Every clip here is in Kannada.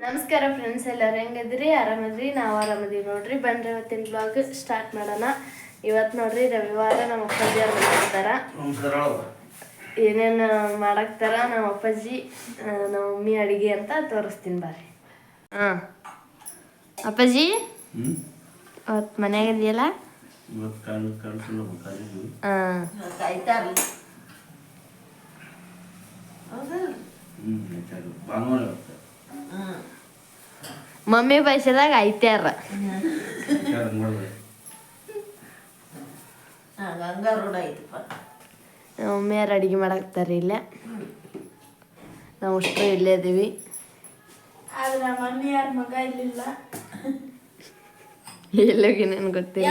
ನಮಸ್ಕಾರ ಫ್ರೆಂಡ್ಸ್ ಎಲ್ಲರೂ ಹೆಂಗದ್ರಿ ಆರಾಮದ್ರಿ? ನಾವು ಆರಾಮದ್ರಿ ನೋಡ್ರಿ. ಬನ್ರಿ ಇವತ್ತಿನ ಬ್ಲಾಗ್ ಸ್ಟಾರ್ಟ್ ಮಾಡೋಣ. ಇವತ್ತು ನೋಡ್ರಿ ರವಿವಾರ ನಮ್ಮ ಅಪ್ಪಾಜಿ ಅವ್ರು ಮಾಡ್ತಾರ ಏನೇನು ಮಾಡಾಕ್ತಾರ ನಮ್ಮ ಅಪ್ಪಾಜಿ ನಮ್ಮ ಮಮ್ಮಿ ಅಡಿಗೆ ಅಂತ ತೋರಿಸ್ತೀನಿ ಬಾರಿ ಹಾಂ. ಅಪ್ಪಾಜಿ? ಅವತ್ತು ಮನ್ಯಾಗ ಇದೆಯಲ್ಲ ಹಾಂ. ಮಮ್ಮಿ ಪೈಸದಾಗ ಐತ್ಯಾರ ಮಮ್ಮಿಯಾರು ಅಡಿಗೆ ಮಾಡಾಕ್ತಾರೆ ಇಲ್ಲ. ನಾವು ಅಷ್ಟು ಇಲ್ಲೇ ಇದೀವಿ. ಆದ್ರೆ ನಮ್ಮ ಮಮ್ಮಿ ಯಾರ ಮಗ ಇಲ್ಲಿಲ್ಲ. ಎಲ್ಲೋಗಿ ನನ್ಗೆ ಗೊತ್ತಿಲ್ಲ.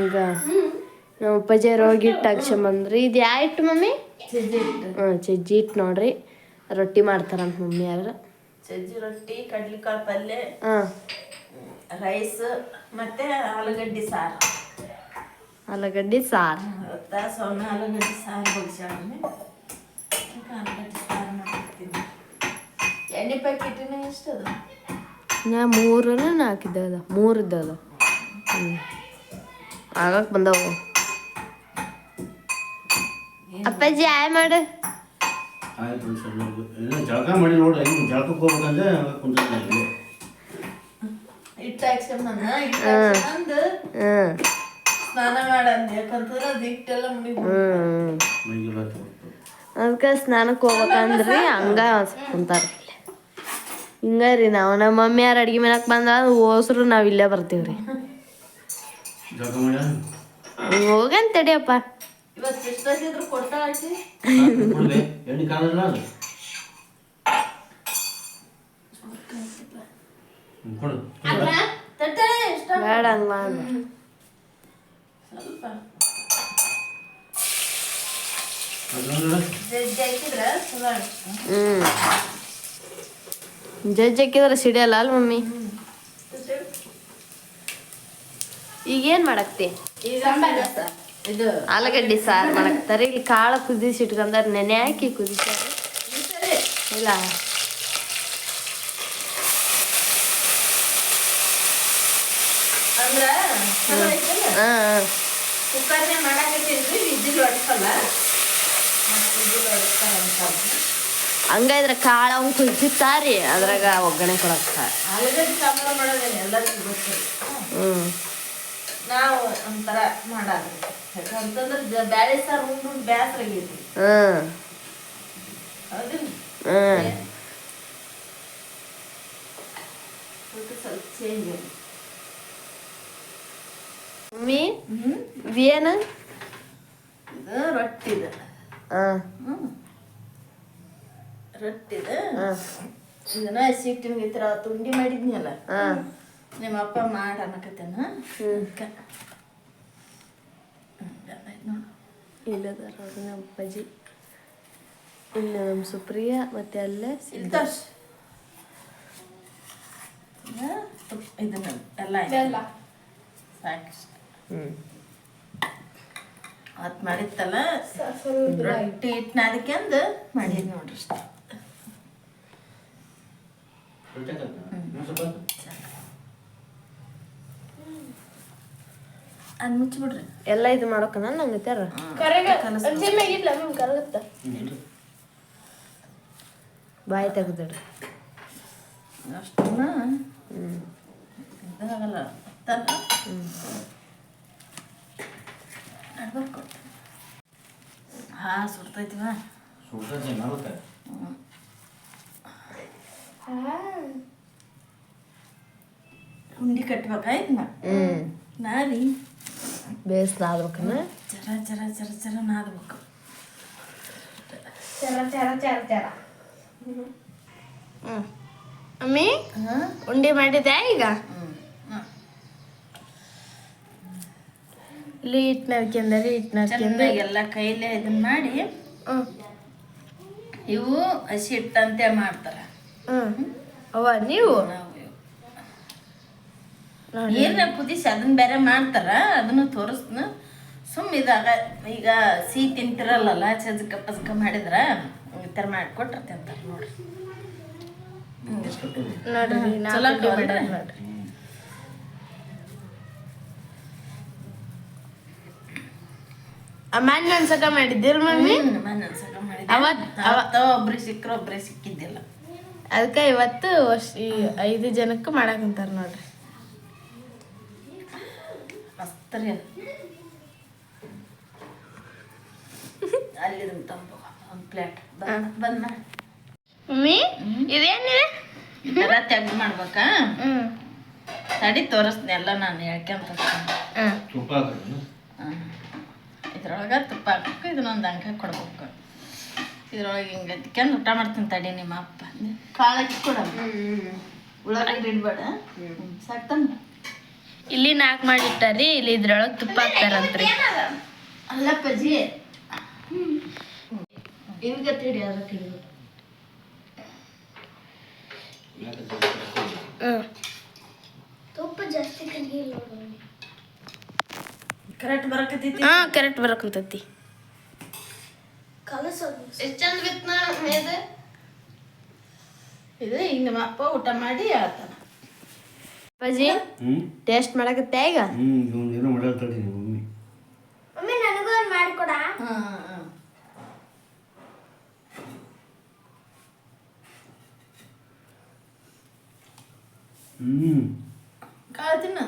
ಈಗ ನಮ್ಮ ಅಪ್ಪಾಜಿಯವ್ರು ಹೋಗಿ ಹಿಟ್ಟು ಹಾಕ್ಸ್ಕೊಂಬಂದ್ರಿ. ಇದು ಯಾ ಇಟ್ಟು ಮಮ್ಮಿ? ಇಟ್ಟು. ಹ್ಞೂ ಚಜ್ಜಿ ಇಟ್ಟು ನೋಡ್ರಿ. ರೊಟ್ಟಿ ಮಾಡ್ತಾರಂತ ಮಮ್ಮಿಯಾರು ಸಜ್ಜಿ ರೊಟ್ಟಿ ಕಡ್ಲಿಕಾಳು ಪಲ್ಯ ಹಾಂ. ರೈಸ್ ಮತ್ತೆ ಆಲೂಗಡ್ಡಿ ಸಾರು. ಆಲೂಗಡ್ಡೆ ಸಾರು. ಸೊನ್ನೆ ಆಲೂಗಡ್ಡಿ ಸಾರು ಆಲೂಗಡ್ಡಿ ಸಾರು ಮಾಡ್ತೀನಿ ಎಣ್ಣೆ ಪ್ಯಾಕೆಟಿನ ಎಷ್ಟದು ನಾ ಮೂರನ ನಾಲ್ಕು ಇದ್ದದ ಮೂರು ಇದ್ದದ ಹ್ಞೂ ಆಗಕ್ಕೆ ಬಂದವು. ಅಪ್ಪಾಜಿ ಆಯ್ ಮಾಡು. ಜಳಕ ಮಾಡಿ ನೋಡಿ ಹೆಂಗ್ ಜಳಕಕ್ಕೆ ಹೋಗ್ಬೇಕಂದ್ರೆ ಹಂಗ ಕುಂತಿದ್ದೆ ಇಲ್ಲಿ. ಸ್ನಾನ ಮಾಡಂದೆ ಯಾಕಂತಂದ್ರೆ ಅದು ಹಿಟ್ಟೆಲ್ಲ ಮೈಗೆಲ್ಲ ತೋರ್ತು. ಅದಕ್ಕೆ ಸ್ನಾನಕ್ಕೆ ಹೋಗ್ಬೇಕಂದ್ರಿ ಹಂಗ ಕುಂತಾರ ಹಿಂಗ ರೀ ನಾವು ನಮ್ಮ ಮಮ್ಮಿ ಯಾರು ಅಡ್ಗೆ ಮಾಡಕ್ ಬಂದ್ರ ಓಸ್ರು ನಾವು ಇಲ್ಲೇ ಬರ್ತೀವಿ ರೀ ಜಳಕ ಮಾಡ್ಯ? ಹೋಗಂತ ತಡಿಯಪ್ಪ. ಎಣ್ಣೆ ಕಾಣಲ್ಲ ಕೊಡು. ಬೇಡ ಹಂಗ. ಸ್ವಲ್ಪ. ಜಜ್ಜಿ ಹಾಕಿದ್ರೆ ಸಿಡಿಯಲ್ಲ ಅಲ್ ಮಮ್ಮಿ. ಈಗೇನ್ ಮಾಡಕ್ತಿ. ಇದು ಆಲೂಗಡ್ಡೆ ಸಾರು ಮಾಡಕ್ತಾರೆ ಇಲ್ಲಿ ಕಾಳು ಕುದಿಸಿ ಇಟ್ಕೊಂಡಾರ ನೆನೆ ಹಾಕಿ ಸರಿ ಇಲ್ಲ. ಕುಕ್ಕರ್ನೇ ಮಾಡಾಕತ್ತೀನ್ರಿ ವಿಜಿಲ್ ಹೊಡ್ಸಲ್ಲ. ವಿಜಿಲ್ ಹೊಡಿಸ್ತಾರ ಹಂಗಾದ್ರೆ ಕಾಳು ಅವ್ನು ಕುದಿಸ್ತಾರಿ ಅದ್ರಾಗ ಒಗ್ಗರಣೆ ಕೊಡಕ್ತಾರೆ ಆಲೂಗಡ್ಡೆ ಸಾಂಬಾರು ಮಾಡೋದೇನೆ ಎಲ್ಲರಿಗೂ ಗೊತ್ತು ಹ್ಮ್. ನಾವು ಒಂಥರ ಮಾಡೋದು ಯಾಕಂತಂದ್ರೆ ಬ್ಯಾಳೆ ಸಾರು ಉಂಡು ಉಂಡು ಬ್ಯಾಸರ ಆಗೈತಿ ಹ್ಮ್. ಹೌದಿಲ್ಲ ಹ್ಮ್. ಅದಕ್ಕೆ ಸ್ವಲ್ಪ ಚೇಂಜ್ ಇದೆ ಮಮ್ಮಿ ಹ್ಮ್. ಇದೇನು ಇದು ರೊಟ್ಟಿದ. ಹಾ. ಹ್ಮ್. ರೊಟ್ಟಿದ. ಇದನ್ನ ಸಿಟ್ಟಿನ ಈ ಥರ ತುಂಡಿ ಮಾಡಿದ್ನಲ್ಲ. ಹಾ. ನಿಮ್ಮ ಅಪ್ಪ ಮಾಡ ಅನ್ನಕತ್ತೇನ? ಇಲ್ಲದಾರ ಅವ್ರು ನಮ್ಮ ಅಪ್ಪಾಜಿ. ಇಲ್ಲ ನಮ್ಮ ಸುಪ್ರಿಯ ಮತ್ತೆ ಅಲ್ಲೇ ಇಲ್ಲಿ ತುಪ್ಪ- ಇದನ್ನ ಎಲ್ಲ ಮಾಡಿತ್ತಲ್ಲ? ರೊಟ್ಟಿ ನಾದಕ್ಕೆಂದು ಮಾಡಿದ್ ನೋಡ್ರಿ ಇಷ್ಟ ರೊಟ್ಟಿ ಹಾಕಕ್ಕ? ಇನ್ನೊಂದ್ ಸ್ವಲ್ಪ ಹಾಕು. ಅದ್ ಮುಚ್ಚಿಬಿಡ್ರಿ. ಎಲ್ಲ ಇದು ಮಾಡೋಕನ ನಂಗೆ ತ್ಯಾರ ಹ್ಮ್. ಬಾಯಿ ತೆಗ್ದಿಡ್ರಿ ಅಷ್ಟನ್ನ ಇದಾಗಲ್ಲ. ನಡ್ಬೇಕು ಹಾ ಸುಡ್ತೈತಿವ? ಸುಡ್ತೈತೆ. ಉಂಡಿ ಕಟ್ಬೇಕಾಯ್ತು ನಾ ಹ್ಮ್. ನಾರಿ ಬೇಯಿಸ್ಲಾದ್ಬೇಕನ ಜರ ಜರ ಚರ ಚರ ನಾದ್ಬೇಕು. ಹ್ಞೂ ಅಮ್ಮಿ ಚರ ಉಂಡೆ ಮಾಡಿದ್ಯಾ ಈಗ? ಇಲ್ಲಿ ಹಿಟ್ಟು ನಾದ್ಕೊಂಡರಿ ಹಿಟ್ಟು ನರ್ಕೆಂದ. ಎಲ್ಲ ಕೈಲೇ ಇದನ್ನ ಮಾಡಿ ಇವು ಹಸಿ ಹಿಟ್ಟಂತೆ ಮಾಡ್ತಾರೆ. ಹ್ಮ್. ಅವ ನೀವು. ನಾವು ಇವು. ನೀರ್ನ ಕುದಿಸಿ ಅದನ್ನ ಬೇರೆ ಮಾಡ್ತಾರ ಅದನ್ನು ತೋರಿಸ್ನ ಸುಮ್ ಇದಾಗ ಈಗ ಸಿಹಿ ತಿಂತಿರಲ್ಲ ಚಜಕ ಪಜಕ ಮಾಡಿದ್ರ ಈ ಥರ ಮಾಡ್ಕೊಟ್ರ ತಿಂತಾರೆ ನೋಡ್ರಿ. ನೋಡ್ರಿ ನೋಡ್ರಿ. ಅನ್ಸಕ ಮಾಡಿದ್ದೀರ ಮಮ್ಮಿ? ಅವತ್ತ ಒಬ್ರಿಗೆ ಸಿಕ್ಕರು ಒಬ್ರಿಗೆ ಸಿಕ್ಕಿದ್ದಿಲ್ಲ. ಅದಕ್ಕೆ ಇವತ್ತು ವರ್ಷ ಐದು ಜನಕ್ಕೆ ಮಾಡಾಕಂತಾರ ನೋಡ್ರಿ. ಮಸ್ತ್ ಅಲ್ಲಿ ತಂಬ ಒಂದು ಪ್ಲೇಟ್. ಬಂದ್ ಮಾಡಿ ಮಮ್ಮಿ ಇದೇನಿದೆ? ತೆಗ್ದು ಮಾಡ್ಬೇಕಾ? ತಡಿ ತೋರಿಸ್ತೀನಿ ಎಲ್ಲ ನಾನು ಹೇಳ್ಕೊಂತ ತುಪ್ಪ ಇದ್ರೊಳಗೆ ತುಪ್ಪ ಹಾಕ್ಬೇಕು ಇದನ್ನೊಂದು ಅಂಕ ಕೊಡ್ಬೇಕು. ಇದ್ರೊಳಗೆ ಹಿಂಗೆ ಅದಕ್ಕೆಂದು ಊಟ ಮಾಡ್ತೀನಿ ತಡಿ ನಿಮ್ಮ ಅಪ್ಪ. ಕಾಳಕ್ಕೆ ಕೊಡ ಉಳ್ಳಾಗಡ್ಡಿ ಇಡ್ಬೇಡ. ಸಾಕ್ತಾನ ಇಲ್ಲಿ ನಾಕ್ ಮಾಡಿಟ್ಟಾರಿ ಇಲ್ಲಿ ಇದ್ರೊಳಗೆ ತುಪ್ಪ ಹಾಕ್ತಾರಂತ್ರಿ. ಅಲ್ಲಪ್ಪಜಿ ಹಿಂಗೆ ತಿಡಿ ಅದಕ್ಕೆ ಜಾಸ್ತಿ ಹ್ಮ್ ಕರೆಕ್ಟ್ ಬರಕತ್ತೈತಿ? ಹಾ ಕರೆಕ್ಟ್ ಬರಕಂತೈತಿ. ಎಷ್ಟು ಚಂದ ಬಿತ್ತು ಇದು ಇದು ಹಿಂಗೆ ಅಪ್ಪ ಊಟ ಮಾಡಿ ಹೇಳ್ತಾನ ಅಪ್ಪಾಜಿ ಹ್ಞೂ ಟೇಸ್ಟ್ ಮಾಡಕತ್ತೆ ಈಗ ಹ್ಞೂ ಇವನು ಏನೋ ಮಾಡ್ಯಾಳ್ತಾಳೆ ನಿಮ್ಮ ಮಮ್ಮಿ ಹಾಂ ಹಾಂ ಹ್ಞೂ ಕಾಳು ತಿನ್ನು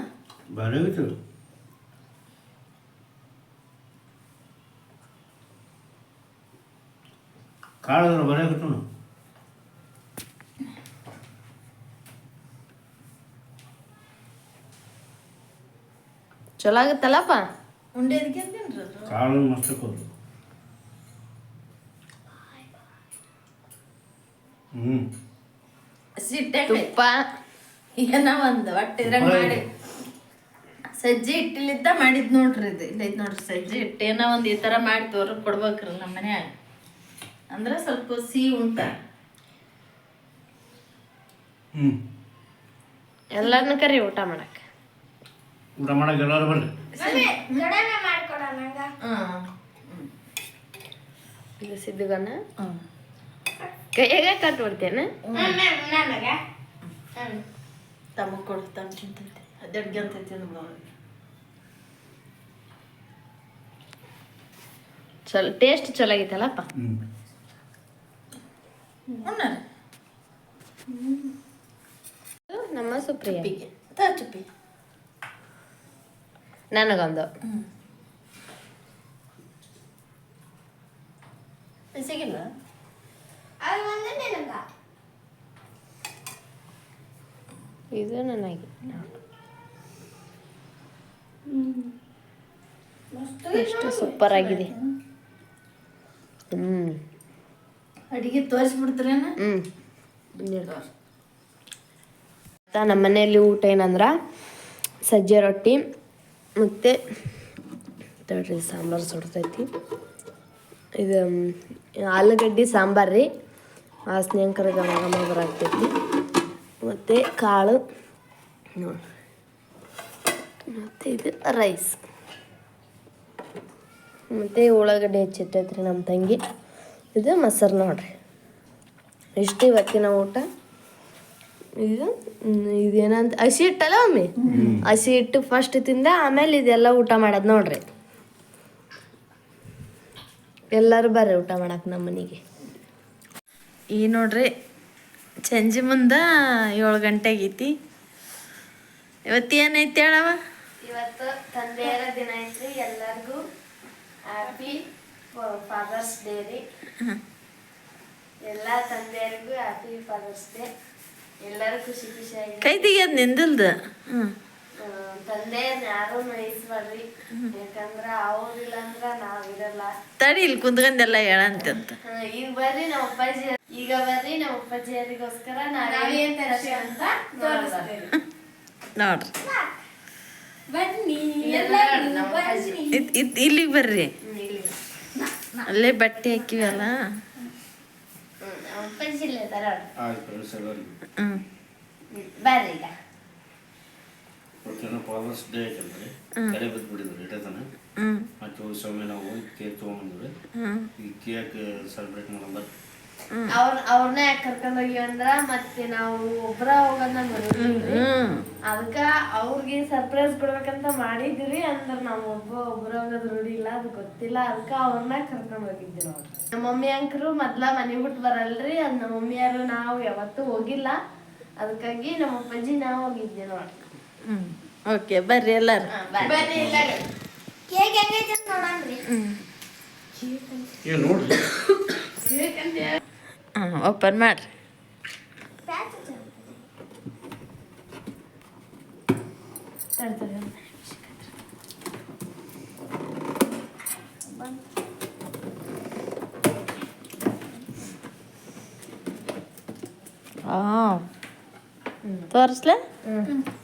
ಭಾರಿ ಆಗಿತ್ತು ಕಾಳು ಭಾರಿ ಚಲೋ ಆಗುತ್ತಲ್ಲಪ್ಪ? ಉಂಡೆ ಕಾಳು ಮಸ್ತ್ ಹಾಕೋದು ಹ್ಞೂ ಸಿಟ್ಟೆ ತುಪ್ಪ. ಏನ ಒಂದು ಒಟ್ಟು ಮಾಡಿ. ಸಜ್ಜಿ ಹಿಟ್ಟಿಲಿದ್ದ ಮಾಡಿದ್ ನೋಡ್ರಿ ಇದು. ಇಲ್ಲೈತ್ ನೋಡ್ರಿ ಸಜ್ಜಿ ಹಿಟ್ಟು ಏನೋ ಒಂದು ಈ ಥರ ಮಾಡಿ ತೋರಕ್ ಕೊಡ್ಬೇಕ್ರಿ ನಮ್ಮ ಮನ್ಯಾಗ. ಅಂದ್ರೆ ಸ್ವಲ್ಪ ಸಿಹಿ ಉಂಟ. ಎಲ್ಲಾರನ್ನ ಕರಿ ಊಟ ಮಾಡಕ್ಕೆ. ಊಟ ಮಾಡಕ್ಕೆ ಎಲ್ಲರೂ ಬರ್ರಿ. ಇದು ಕೈಯಾಗ ಕಟ್ಬಿಡ್ತೇನೆ ತಮಗ್ ಕೊಡು ತಮ್ಮ ತಿಂತೈತಿ ಅದಡ್ಗೆ ಅಂತೈತಿ ಅಂದ್ಬಿಡು ಚಲೋ ಟೇಸ್ಟ್ ಚಲೋ ಆಗೈತಲ್ಲಪ್ಪ ನಮ್ಮ ಸುಪ್ರಿಯ. ಚುಪ್ಪಿ ನನಗೊಂದು. ಹ್ಞೂ ಸಿಗಿಲ್ಲ ಇದು ನನಗೆ. ಎಷ್ಟು ಸೂಪರ್ ಆಗಿದೆ ಹ್ಮ್. ಅಡಿಗೆ ತೋರಿಸ್ಬಿಡ್ತೀರೇನ? ಹ್ಮ್. ನಮ್ಮ ಮನೆಯಲ್ಲಿ ಊಟ ಏನಂದ್ರ ಸಜ್ಜೆ ರೊಟ್ಟಿ ಮತ್ತು ತಡ್ರಿ ಸಾಂಬಾರು ಸುಡ್ತೈತಿ ಇದು ಮ್, ಆಲೂಗಡ್ಡೆ ಸಾಂಬಾರು ರೀ ವಾಸನೆ ಅಂಕರ ಘಮ ಘಮ ಬರಾಕ್ತೈತಿ ಮತ್ತು ಕಾಳು ನೋಡಿ ಮತ್ತು ಇದು ರೈಸ್ ಮತ್ತು ಉಳ್ಳಾಗಡ್ಡೆ ಹೆಚ್ಚಿಟ್ಟೈತ್ರಿ ನಮ್ಮ ತಂಗಿ ಇದು ಮೊಸರು ನೋಡ್ರಿ ಇಷ್ಟು ಇವತ್ತಿನ ಊಟ ಇದು? ಇದೇನಂತ? ಹಸಿ ಹಿಟ್ಟಲ್ಲ ಒಮ್ಮೆ? ಹಸಿ ಹಿಟ್ಟು ಫಸ್ಟ್ ತಿಂದ ಆಮೇಲೆ ಇದೆಲ್ಲ ಊಟ ಮಾಡೋದು ನೋಡ್ರಿ. ಎಲ್ಲರೂ ಬರ್ರಿ ಊಟ ಮಾಡಕ್ಕೆ ನಮ್ಮ ಮನೆಗೆ. ಈ ನೋಡ್ರಿ ಸಂಜೆ ಮುಂದೆ ಏಳು ಗಂಟೆ ಆಗೈತಿ. ಇವತ್ತು ಏನೈತಿ ಹೇಳವ ಇವತ್ತು ತಂದೆಯರ ದಿನ ಐತ್ರಿ ಎಲ್ಲರಿಗೂ ಹ್ಯಾಪಿ ಫಾದರ್ಸ್ ಡೇ ರೀ. ಎಲ್ಲ ತಂದೆಯರಿಗೂ ಹ್ಯಾಪಿ ಫಾದರ್ಸ್ ಡೇ ಎಲ್ಲರೂ ಖುಷಿ ಖುಷಿಯಾಗಿ ಕೈ ತೆಗಿಯೋದು ನಿಂದಿಲ್ದ? ಹ್ಞೂ ಯಾರು ನೋಯಿಸ್ಬಾರ್ರಿ ಯಾಕಂದ್ರ ಅವ್ರಿಲ್ಲ ಅಂದ್ರ ನಾವಿರಲ್ಲ ತಡಿ ಇಲ್ಲಿ ಕುಂತ್ಕೊಂಡೆಲ್ಲ ಹೇಳಂತ ಈಗ ಬರ್ರಿ ನಮ್ಮ ಅಪ್ಪಾಜಿ ಈಗ ಬರ್ರಿ ನಮ್ಮ ಅಪ್ಪಾಜಿಯರಿಗೋಸ್ಕರ ನಾವೇನ್ ಅಂತ ತೋರಿಸ್ತೀವಿ. ನೋಡ್ರಿ. ಬನ್ನಿ ಇಲ್ಲಿಗೆ ಬರ್ರಿ. ಇಲ್ಲಿ. ಅಲ್ಲೇ ಬಟ್ಟೆ ಹಾಕಿವಲ್ಲ? ಹ್ಮ್, ನಮ್ಮ ಅಪ್ಪಾಜಿ ಇಲ್ಲೇ ತರ ಆಯ್ತು ಎಲ್ಲರಿಗೂ ಹ್ಞೂ ಬರ್ರಿ ಈಗ ಇವತ್ತೇನೋ ಫಾದರ್ಸ್ ಡೇ ಐತಲ್ರಿ ಕರೆ ಬಿದ್ದುಬಿಟ್ಟಿದ್ರು ಹ್ಞೂ ಮತ್ತೆ ಹೋಗಿ ನಾವು ಹೋಗಿ ಕೇಕ್ ತೊಗೊಂಬಂದ್ರಿ ಈ ಕೇಕ್ ಸೆಲೆಬ್ರೇಟ್ ಮಾಡೋಣ ಅವ್ರ ಅವ್ರನ್ನ ಯಾಕೆ ಕರ್ಕೊಂಡ್ ಹೋಗಿವಂದ್ರ ಮತ್ತೆ ನಾವು ಒಬ್ರ ಹೋಗೋದನ್ನ ಅದಕ್ಕ ಅವ್ರಿಗೆ ಸರ್ಪ್ರೈಸ್ ಕೊಡ್ಬೇಕಂತ ಮಾಡಿದ್ರಿ ಅಂದ್ರ ನಾವು ಒಬ್ಬ ಒಬ್ರ ಹೋಗೋದ್ ರೂಢಿ ಇಲ್ಲ ಅದು ಗೊತ್ತಿಲ್ಲ. ಅದಕ್ಕ ಅವ್ರನ್ನ ಕರ್ಕೊಂಡ್ ಹೋಗಿದ್ವಿ ನಾವು ನಮ್ಮ ಮಮ್ಮಿ ಅಂಕರು ಮೊದ್ಲ ಮನೆ ಬಿಟ್ಟು ಬರಲ್ರಿ. ಅದ್ ನಮ್ಮ ಮಮ್ಮಿಯಾರು ನಾವು ಯಾವತ್ತೂ ಹೋಗಿಲ್ಲ. ಅದಕ್ಕಾಗಿ ನಮ್ಮ ಅಪ್ಪಾಜಿ ನಾವು ಹೋಗಿದ್ವಿ ನೋಡ್ರಿ. ಹ್ಮ್. ಓಕೆ ಬರ್ರಿ ಎಲ್ಲಾರು. ಬರ್ರಿ. ಎಲ್ಲಾರು ಕೇಕ್ ಹೆಂಗೈತೆ ಅಂತ ನೋಡಣ್ರಿ ಏನು ನೋಡ್ರಿ ಹಾಂ ಓಪನ್ ಮಾಡ್ರಿ ಪ್ಯಾಚ್ ಹಚ್ಚ. ತಡ್ತಾರೆ ಹಾಂ ತೋರಿಸ್ಲಾ ಇದನ್ನ ಪುಟ್ಟ ನೀನ್ ಚೆಕ್ ಹ್ಞೂ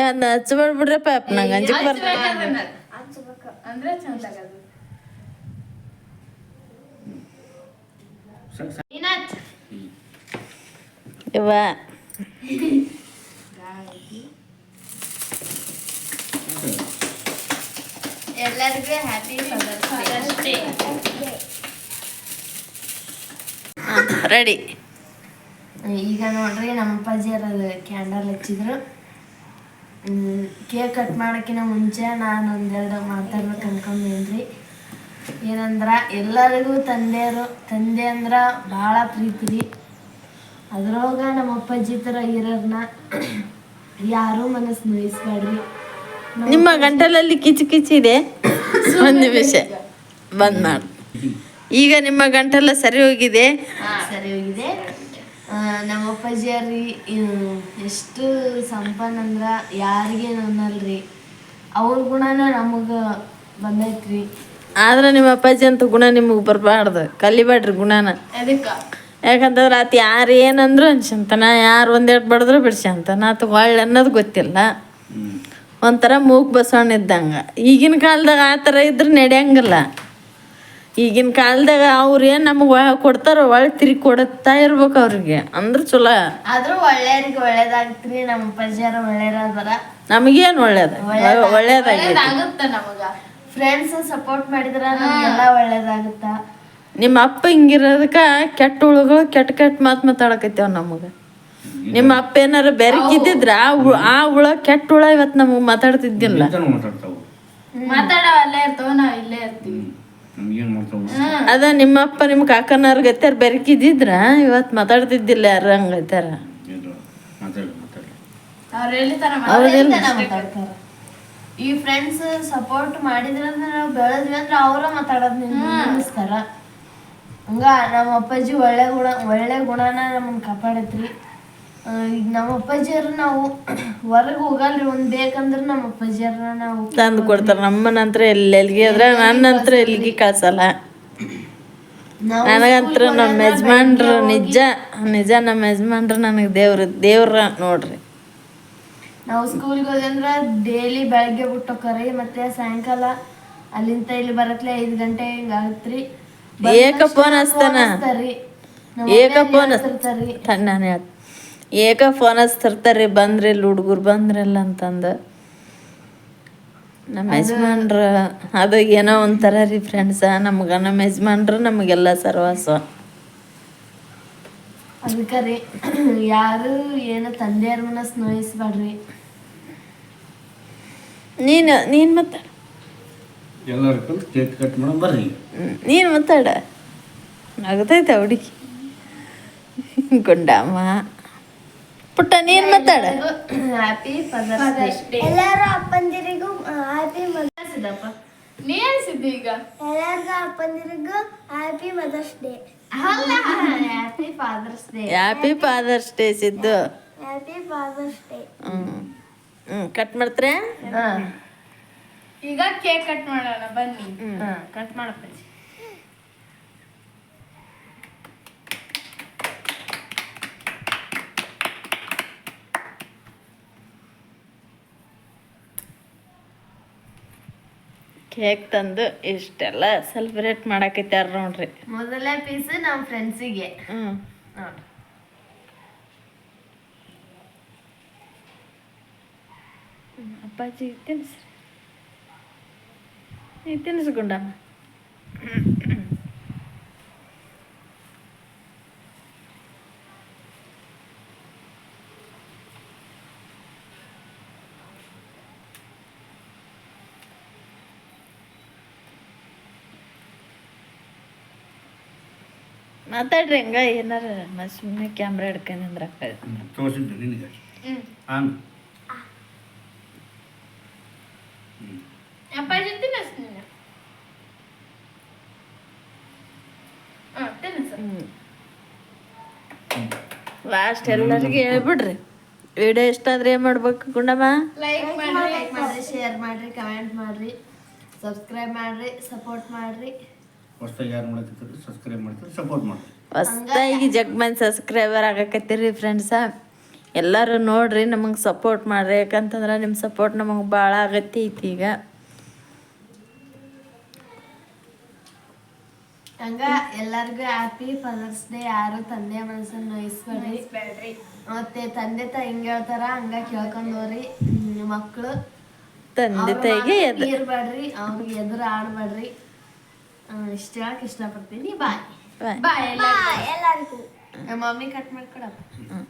ಅದನ್ನ ಹಚ್ಬೇಡ್ಬಿಡ್ರಪ್ಪ ನಂಗೆ ಅಂಜಕ್ಕೆ ಬರ್ತದೆ. ಅಂದ್ರೆ ಚಂದ ಆಗದು ಇವ ಎಲ್ಲರಿಗೂ ಹ್ಯಾಪಿ ಫಾದರ್ಸ್ ಡೇ ರೆಡಿ ಈಗ ನೋಡ್ರಿ ನಮ್ಮ ಅಪ್ಪಾಜಿಯರ್ ಅದು ಕ್ಯಾಂಡಲ್ ಹಚ್ಚಿದ್ರು. ಕೇಕ್ ಕಟ್ ಮಾಡೋಕ್ಕಿಂತ ಮುಂಚೆ ನಾನು ಒಂದೆರಡು ಮಾತಾಡ್ಬೇಕು ಅನ್ಕೊಂಡೇನ್ರಿ. ಏನಂದ್ರ ಎಲ್ಲರಿಗೂ ತಂದೆಯರು ತಂದೆ ಅಂದ್ರ ಭಾಳ ಪ್ರೀತಿ ರೀ ಅದ್ರೊಳಗ ನಮ್ಮ ಅಪ್ಪಾಜಿ ಥರ ಇರೋರ್ನ ಯಾರೂ ಮನಸ್ಸು ನೋಯಿಸ್ಬೇಡ್ರಿ ನಿಮ್ಮ ಗಂಟಲಲ್ಲಿ ಕಿಚಿ ಕಿಚಿ ಇದೆ. ಒಂದು ನಿಮಿಷ. ಬಂದ್ ಮಾಡು. ಈಗ ನಿಮ್ಮ ಗಂಟಲ ಸರಿ ಹೋಗಿದೆ. ಸರಿ ಹೋಗಿದೆ. ನಮ್ಮ ಅಪ್ಪಾಜಿಯವ್ರಿ ಎಷ್ಟು ಸಂಪನ್ನ ಅಂದ್ರೆ ಯಾರಿಗೇನು ಅನ್ನಲ್ರಿ ಅವ್ರ ಗುಣನ ನಮಗೆ ಬಂದೈತ್ರಿ. ಆದ್ರೆ ನಿಮ್ಮ ಅಪ್ಪಾಜಿ ಅಂತ ಗುಣ ನಿಮಗೆ ಬರಬಾರ್ದು. ಕಲಿಬೇಡ್ರಿ ಗುಣನ. ಅದಕ್ಕ ಯಾಕಂತಂದ್ರೆ ಆತ ಯಾರು ಏನಂದ್ರು ಅನ್ಸಂತಾನ ಯಾರು ಒಂದೆರಡು ಬಡಿದ್ರು ಬಿಡ್ಸಂತಾನ ಆತ ಒಳ್ಳೆ ಅನ್ನೋದು ಗೊತ್ತಿಲ್ಲ. ಒಂಥರ ಮೂಗ್ ಬಸವಣ್ಣ ಇದ್ದಂಗೆ. ಈಗಿನ ಕಾಲದಾಗ ಆ ಥರ ಇದ್ರೆ ನಡೆಯಂಗಿಲ್ಲ. ಈಗಿನ ಕಾಲದಾಗ ಅವ್ರು ಏನು ನಮಗೆ ಕೊಡ್ತಾರ ಒಳ್ಳ ತಿರುಗಿ ಕೊಡುತ್ತಾ ಇರ್ಬೇಕು ಅವ್ರಿಗೆ. ಅಂದ್ರೆ ಚಲೋ. ಆದ್ರೂ ಒಳ್ಳೆಯವ್ರಿಗೆ ಒಳ್ಳೇದಾಗ್ತ್ರಿ ನಮ್ಮ ಅಪ್ಪಾಜಿಯವ್ರ ಒಳ್ಳೆಯವ್ರ ನಮಗೇನು ಒಳ್ಳೇದು ಒಳ್ಳೇದಾಗೈತಿ. ನಮಗ. ಫ್ರೆಂಡ್ಸ್ ಸಪೋರ್ಟ್ ಮಾಡಿದ್ರ ನಮ್ಗೆಲ್ಲ ಒಳ್ಳೇದಾಗುತ್ತ. ನಿಮ್ಮ ಅಪ್ಪ ಹಿಂಗಿರೋದಕ್ಕ ಕೆಟ್ಟ ಹುಳುಗಳು ಕೆಟ್ಟ ಕೆಟ್ಟ ಮಾತು ಮಾತಾಡಕತ್ತೇವ ನಮಗೆ. ನಿಮ್ಮ ಅಪ್ಪ ಏನಾರ ಬೆರಕಿದ್ದಿದ್ರ ಆ ಹುಳ- ಆ ಹುಳ ಕೆಟ್ಟ ಹುಳ ಇವತ್ತು ನಮಗೆ ಮಾತಾಡ್ತಿದ್ದಿಲ್ಲ. ಮಾತಾಡೋ ಮಾತಾಡವ ಅಲ್ಲೇ ಇರ್ತಾವ ನಾವ್ ಇಲ್ಲೇ ಇರ್ತೀವಿ. ಅದ ನಿಮ್ಮಪ್ಪ ನಿಮ್ಮ ಕಾಕನವ್ರ ಗತ್ಯಾರ ಬೆರಕಿದ್ರ ಇವತ್ತು ಮಾತಾಡ್ತಿದ್ದಿಲ್ಲ ಯಾರ ಹಂಗೈತಾರ ಇದು ಮಾತಾಡಿ ಮಾತಾಡಿ. ಅವ್ರು ಹೇಳಿತಾರ. ಮಾತಾಡ್ತಾರ. ಈ ಫ್ರೆಂಡ್ಸ್ ಸಪೋರ್ಟ್ ಮಾಡಿದ್ರ ನಾವು ಬೆಳೆದ್ವಿ ಅಂದ್ರೆ ಅವರ ಮಾತಾಡೋದ್ ನಿಲ್ಲಿಸ್ತಾರ ಹಂಗ ನಮ್ಮ ಅಪ್ಪಾಜಿ ಒಳ್ಳೆ ಗುಣ ಒಳ್ಳೆ ಗುಣನ ನಮ್ಗೆ ಕಾಪಾಡತ್ರಿ. ಈಗ ನಮ್ಮ ಅಪ್ಪಾಜಿಯವ್ರು ನಾವು ಹೊರಗೆ ಹೋಗಲ್ರಿ ಒಂದ್ ಬೇಕಂದ್ರ ನಮ್ಮ ಅಪ್ಪಾಜಿಯವ್ರನ್ನ ನಾವು ತಂದು ಕೊಡ್ತಾರ. ನಮ್ಮ ನಂತರ ಎಲ್ಲೆಲ್ಲಿಗೆ ಆದ್ರೆ ನನ್ನ ನಂತರ ಎಲ್ಲಿಗೆ ಕಳ್ಸಲ್ಲ ನನಗಂತ್ರ ನಮ್ಮ ಯಜಮಾನ್ರು ನಿಜ ನಿಜ ನಮ್ಮ ಯಜಮಾನ್ರು ನನಗೆ ದೇವ್ರ ದೇವ್ರ ನೋಡ್ರಿ. ನಾವು ಸ್ಕೂಲ್ಗೆ ಹೋದ್ವಿ ಅಂದ್ರ ಡೈಲಿ ಬೆಳಗ್ಗೆ ಬಿಟ್ಟು ಕರೆ ಮತ್ತೆ ಸಾಯಂಕಾಲ ಅಲ್ಲಿಂದ ಇಲ್ಲಿ ಬರತ್ಲೆ ಐದು ಗಂಟೆ ಹಿಂಗ ಆಗತ್ರಿ ಏಕ ಫೋನ್ ಹಚ್ತಾನ ಏಕ ಫೋನ್ ಹಚ್ತಾರಿ ನಾನು ಹೇಳ್ತ ಏಕ ಫೋನ್ ಹಚ್ತಿರ್ತಾರ್ರಿ ಬಂದ್ರಿ ಇಲ್ಲಿ ಹುಡುಗರು ಬಂದ್ರಲ್ಲ ಅಂತಂದು. ನಮ್ಮ ಯಜಮಾನ್ರ ಅದು ಏನೋ ಒಂಥರ ರೀ ಫ್ರೆಂಡ್ಸ ನಮ್ಗೆ ನಮ್ಮ ಯಜಮಾನ್ರು ನಮಗೆಲ್ಲ ಸರ್ವಾಸ ಅದಕ್ಕೆ ರೀ ಯಾರು ಏನು ತಂದೆಯರ ಮನಸ್ಸು ನೋಯಿಸ್ಬೇಡ್ರಿ. ನೀನು ನೀನು ಮಾತಾಡ ಎಲ್ಲರೂ ಕಲ್ತು ಕೇಕ್ ಕಟ್ ಮಾಡೋ ಬರ್ರಿ. ನೀನು ಮಾತಾಡ ನಗತೈತೆ ಹುಡುಗಿ. ಗುಂಡಮ್ಮ. ಪುಟ್ಟ ನೀನ್ ಮಾತಾಡ. ಹ್ಯಾಪಿ ಫಾದರ್ಸ್ ಡೇ ಎಲ್ಲಾರು ಅಪ್ಪಂದಿರಿಗೂ ಹ್ಯಾಪಿ ಮದರ್ಸ್ ನೀ ಅನ್ಸಿದ್ದಿ ಈಗ? ಎಲ್ಲಾರ್ಗು ಅಪ್ಪಂದಿರಿಗೂ happy mother's day happy father's day happy father's day Siddu. Happy father's day ಹ್ಮ್ ಹ್ಞೂ ಕಟ್ ಮಾಡ್ತಾರೆ? ಈಗ ಕೇಕ್ ಕಟ್ ಮಾಡೋಣ ಬನ್ನಿ. ಹಾ ಕಟ್ ಮಾಡಪ್ಪ ಕೇಕ್ ತಂದು ಇಷ್ಟೆಲ್ಲ ಸೆಲೆಬ್ರೇಟ್ ಮಾಡಾಕತ್ಯಾರ ನೋಡ್ರಿ. ಮೊದಲನೇ ಪೀಸ್ ನಮ್ಮ ಫ್ರೆಂಡ್ಸಿಗೆ ಹ್ಞೂ ನೋಡ್ರಿ. ಅಪ್ಪಾಜಿ ತಿನ್ಸ್ರಿ ನೀ ಮಾತಾಡ್ರಿ ಹಂಗ ಏನಾರ ಮ ಸುಮ್ಮನೆ ಕ್ಯಾಮ್ರಾ ಹಿಡ್ಕೊಂಡು ಅಂದ್ರೆ ತೋರಿಸಿದ್ದೆ ನಿನಗೆ. ಆನ್. ಅಪ್ಪಾಜಿ ತಿನ್ನಸ್ ನೀನು. ಲಾಸ್ಟ್ ಎಲ್ಲರಿಗೂ ಹೇಳ್ಬಿಡ್ರಿ. ವಿಡಿಯೋ ಇಷ್ಟ ಆದ್ರೆ ಏನು ಮಾಡ್ಬೇಕು ಗುಂಡಮ್ಮ? ಲೈಕ್ ಮಾಡಿ ಲೈಕ್ ಮಾಡ್ರಿ ಶೇರ್ ಮಾಡ್ರಿ ಕಮೆಂಟ್ ಮಾಡ್ರಿ ಸಬ್ಸ್ಕ್ರೈಬ್ ಮಾಡ್ರಿ ಸಪೋರ್ಟ್ ಮಾಡ್ರಿ. ಹೊಸ್ದಾಗಿ ಯಾರು ಮಾಡಕತ್ತಿದ್ರು ಸಬ್ಸ್ಕ್ರೈಬ್ ಮಾಡ್ತಾರೆ ಸಪೋರ್ಟ್ ಮಾಡ್ತಾರೆ. ಹೊಸ್ದಾಗಿ ಜಗ್ಮನ್ ಸಬ್ಸ್ಕ್ರೈಬರ್ ಆಗಕತ್ತೀರಿ ಫ್ರೆಂಡ್ಸ ಎಲ್ಲರೂ ನೋಡ್ರಿ ನಮಗೆ ಸಪೋರ್ಟ್ ಮಾಡ್ರಿ. ಯಾಕಂತಂದ್ರೆ ನಿಮ್ಮ ಸಪೋರ್ಟ್ ನಮಗೆ ಭಾಳ ಅಗತ್ಯ ಐತಿ ಈಗ. ಹಂಗ ಎಲ್ಲರಿಗೂ ಹ್ಯಾಪಿ ಫಾದರ್ಸ್ ಡೇ ಯಾರು ತಂದೆ ಮನಸ್ಸನ್ನ ನೋಯಿಸ್ಬೇಡ್ರಿ. ಮತ್ತೆ ತಂದೆ ತಾಯಿ ಹಿಂಗ ಹೇಳ್ತಾರ ಹಂಗ ಕೇಳ್ಕೊಂಡವ್ರಿ ಮಕ್ಕಳು ತಂದೆ ತಾಯಿಗೆ ಎದ್ ಇರ್ಬೇಡ್ರಿ ಅವ್ರಿಗೆ ಎದುರು ಆಡ್ಬೇಡ್ರಿ ಇಷ್ಟ ಹೇಳಕ್ ಇಷ್ಟಪಡ್ತೀನಿ? ಬಾಯ್ ಬಾಯ್ ಬಾಯ್ ಎಲ್ಲರಿಗೂ. ಮಮ್ಮಿ ಕಟ್ ಮಾಡ್ಕೊಡಪ್ಪ. ಹ್ಮ್.